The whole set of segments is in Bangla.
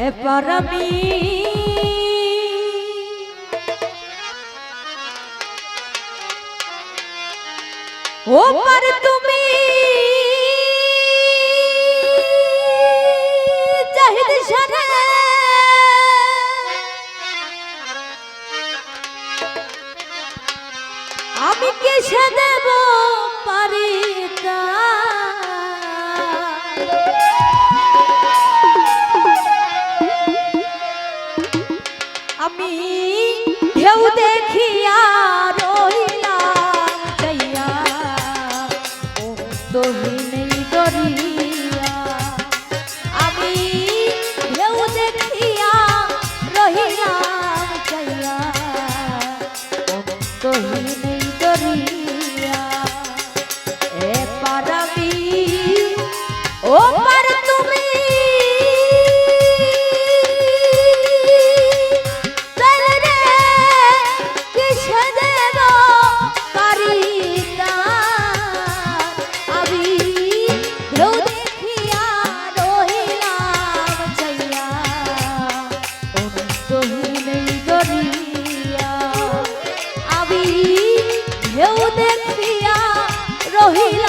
এবার আমি ও পার তুমি জাহিদ সারা। আমি কে দেব পারি না আমি ঢেউ দেখিয়া রইলাম যাইয়া ও তো হিনেই দরি রহিল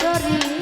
জরি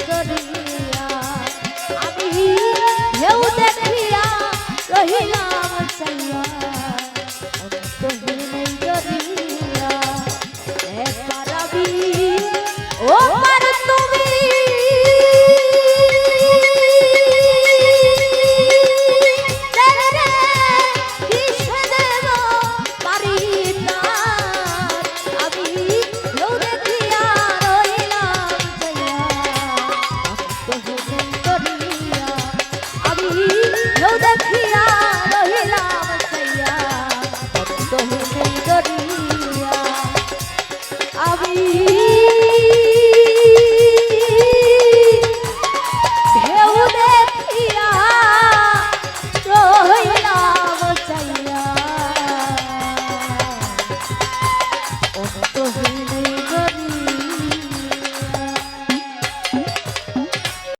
জড়িয়া আমি হেউ দেখিয়া রহিলাম চাইয়া আমি